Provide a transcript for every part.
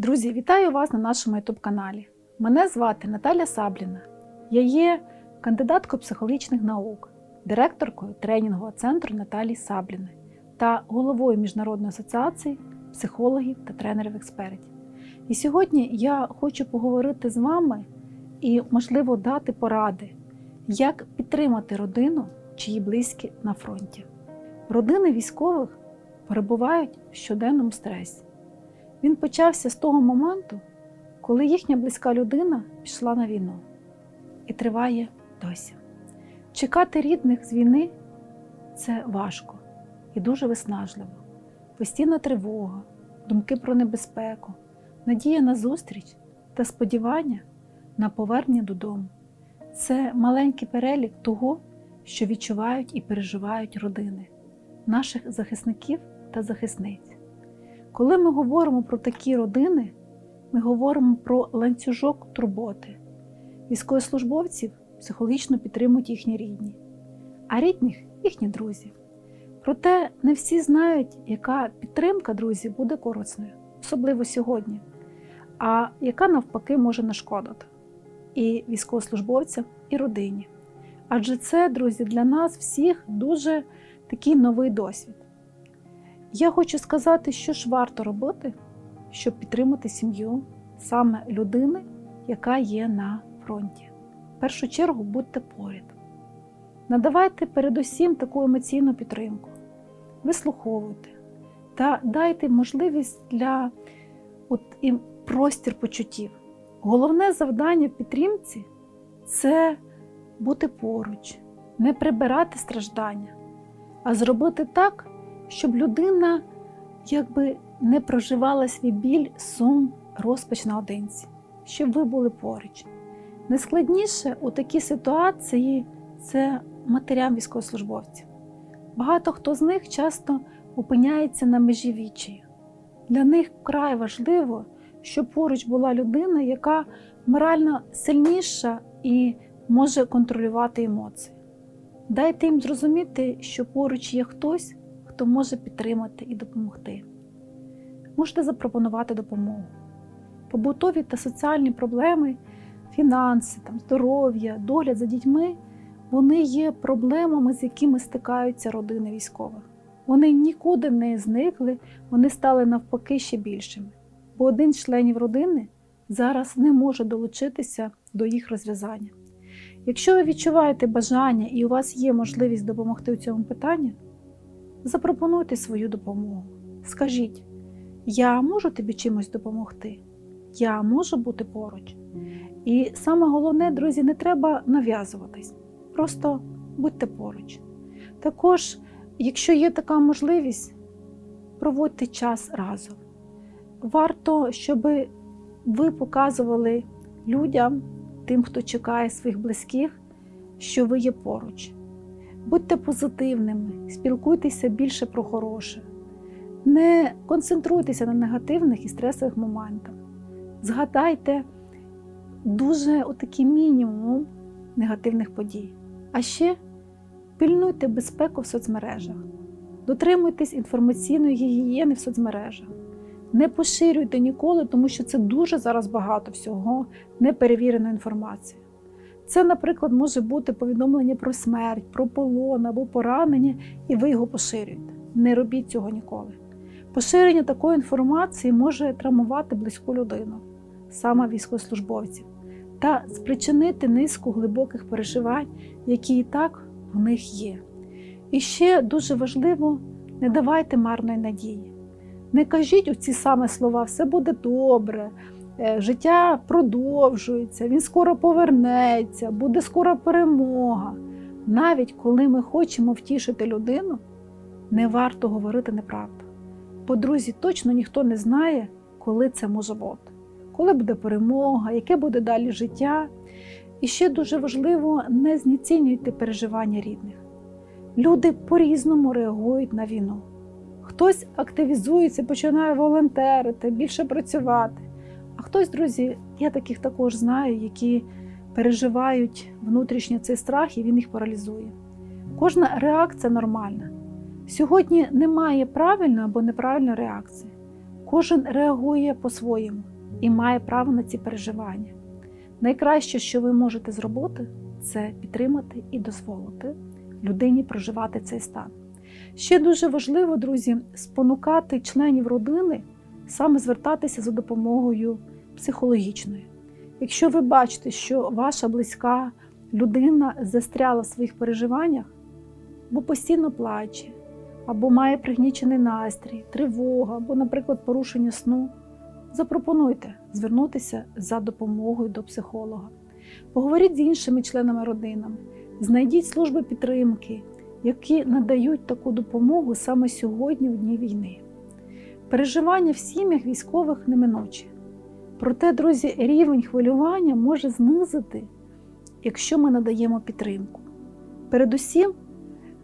Друзі, вітаю вас на нашому youtube каналі. Мене звати Наталя Сабліна. Я є кандидаткою психологічних наук, директоркою тренінгового центру Наталії Сабліної та головою Міжнародної асоціації психологів та тренерів-експертів. І сьогодні я хочу поговорити з вами і, можливо, дати поради, як підтримати родину, чиї близькі на фронті. Родини військових перебувають в щоденному стресі. Він почався з того моменту, коли їхня близька людина пішла на війну і триває досі. Чекати рідних з війни це важко і дуже виснажливо. Постійна тривога, думки про небезпеку, надія на зустріч та сподівання на повернення додому. Це маленький перелік того, що відчувають і переживають родини, наших захисників та захисниць. Коли ми говоримо про такі родини, ми говоримо про ланцюжок турботи. Військовослужбовців психологічно підтримують їхні рідні, а рідних їхні друзі. Проте не всі знають, яка підтримка друзів буде корисною, особливо сьогодні, а яка навпаки може нашкодити і військовослужбовцям, і родині. Адже це, друзі, для нас всіх дуже такий новий досвід. Я хочу сказати, що ж варто робити, щоб підтримати сім'ю саме людини, яка є на фронті. В першу чергу будьте поряд. Надавайте передусім таку емоційну підтримку, вислуховуйте та дайте можливість для от, і простір почуттів. Головне завдання в підтримці це бути поруч, не прибирати страждання, а зробити так, щоб людина якби не проживала свій біль, сум, розпач наодинці, щоб ви були поруч. Найскладніше у такій ситуації це матерям військовослужбовців. Багато хто з них часто опиняється на межі вічі. Для них вкрай важливо, щоб поруч була людина, яка морально сильніша і може контролювати емоції. Дайте їм зрозуміти, що поруч є хтось, хто може підтримати і допомогти. Можете запропонувати допомогу. Побутові та соціальні проблеми, фінанси, там, здоров'я, догляд за дітьми вони є проблемами, з якими стикаються родини військових. Вони нікуди не зникли, вони стали навпаки ще більшими. Бо один з членів родини зараз не може долучитися до їх розв'язання. Якщо ви відчуваєте бажання і у вас є можливість допомогти у цьому питанні, запропонуйте свою допомогу. Скажіть, я можу тобі чимось допомогти, я можу бути поруч. І саме головне, друзі, не треба нав'язуватись, просто будьте поруч. Також, якщо є така можливість, проводьте час разом. Варто, щоб ви показували людям, тим, хто чекає своїх близьких, що ви є поруч. Будьте позитивними, спілкуйтеся більше про хороше. Не концентруйтеся на негативних і стресових моментах. Згадайте дуже отакий мінімум негативних подій. А ще пильнуйте безпеку в соцмережах, дотримуйтесь інформаційної гігієни в соцмережах. Не поширюйте ніколи, тому що це дуже зараз багато всього неперевіреної інформації. Це, наприклад, може бути повідомлення про смерть, про полон або поранення, і ви його поширюєте. Не робіть цього ніколи. Поширення такої інформації може травмувати близьку людину, саме військовослужбовців, та спричинити низку глибоких переживань, які і так в них є. І ще дуже важливо, не давайте марної надії. Не кажіть оці саме слова, все буде добре, життя продовжується, він скоро повернеться, буде скоро перемога. Навіть коли ми хочемо втішити людину, не варто говорити неправду. Бо, друзі, точно ніхто не знає, коли це може бути, коли буде перемога, яке буде далі життя. І ще дуже важливо, не знецінюйте переживання рідних. Люди по-різному реагують на війну. Хтось активізується, починає волонтерити, більше працювати. А хтось, друзі, я таких також знаю, які переживають внутрішньо цей страх і він їх паралізує. Кожна реакція нормальна. Сьогодні немає правильної або неправильної реакції. Кожен реагує по-своєму і має право на ці переживання. Найкраще, що ви можете зробити, це підтримати і дозволити людині проживати цей стан. Ще дуже важливо, друзі, спонукати членів родини саме звертатися за допомогою психологічною. Якщо ви бачите, що ваша близька людина застряла в своїх переживаннях, бо постійно плаче, або має пригнічений настрій, тривога, або, наприклад, порушення сну, запропонуйте звернутися за допомогою до психолога. Поговоріть з іншими членами родинами, знайдіть служби підтримки, які надають таку допомогу саме сьогодні, в дні війни. Переживання в сім'ях військових неминучі. Проте, друзі, рівень хвилювання може знизити, якщо ми надаємо підтримку. Передусім,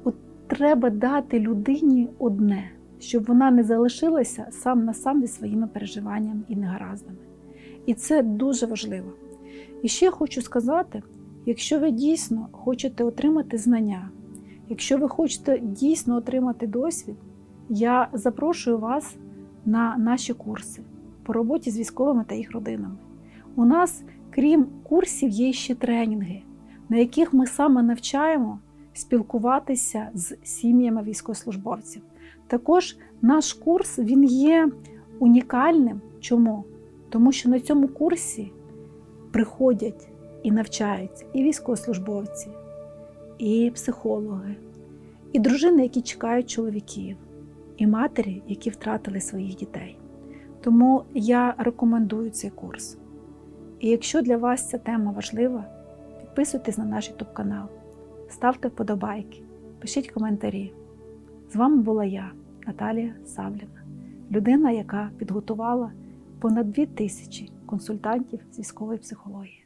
от треба дати людині одне, щоб вона не залишилася сам на сам зі своїми переживаннями і негараздами. І це дуже важливо. І ще хочу сказати: якщо ви дійсно хочете отримати знання, якщо ви хочете дійсно отримати досвід, я запрошую вас на наші курси по роботі з військовими та їх родинами. У нас, крім курсів, є ще тренінги, на яких ми саме навчаємо спілкуватися з сім'ями військовослужбовців. Також наш курс він є унікальним. Чому? Тому що на цьому курсі приходять і навчаються і військовослужбовці, і психологи, і дружини, які чекають чоловіків, і матері, які втратили своїх дітей. Тому я рекомендую цей курс. І якщо для вас ця тема важлива, підписуйтесь на наш YouTube канал, ставте вподобайки, пишіть коментарі. З вами була я, Наталія Савліна, людина, яка підготувала понад 2 тисячі консультантів з військової психології.